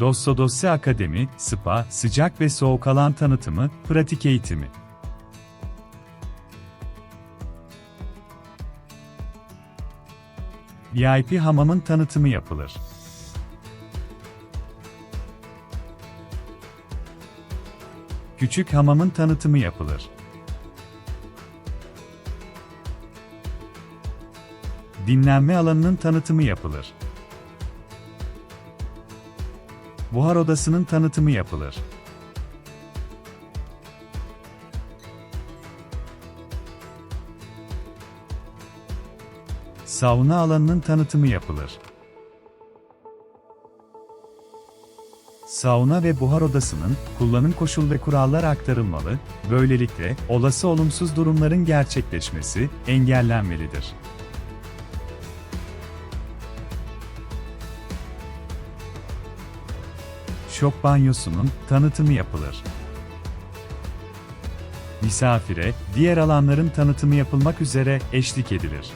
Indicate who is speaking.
Speaker 1: Dossodossi Akademi, spa, sıcak ve soğuk alan tanıtımı, pratik eğitimi. VIP hamamın tanıtımı yapılır. Küçük hamamın tanıtımı yapılır. Dinlenme alanının tanıtımı yapılır. Buhar odasının tanıtımı yapılır. Sauna alanının tanıtımı yapılır. Sauna ve buhar odasının kullanım koşul ve kurallar aktarılmalı, böylelikle olası olumsuz durumların gerçekleşmesi engellenmelidir. Şok banyosunun tanıtımı yapılır. Misafire, diğer alanların tanıtımı yapılmak üzere eşlik edilir.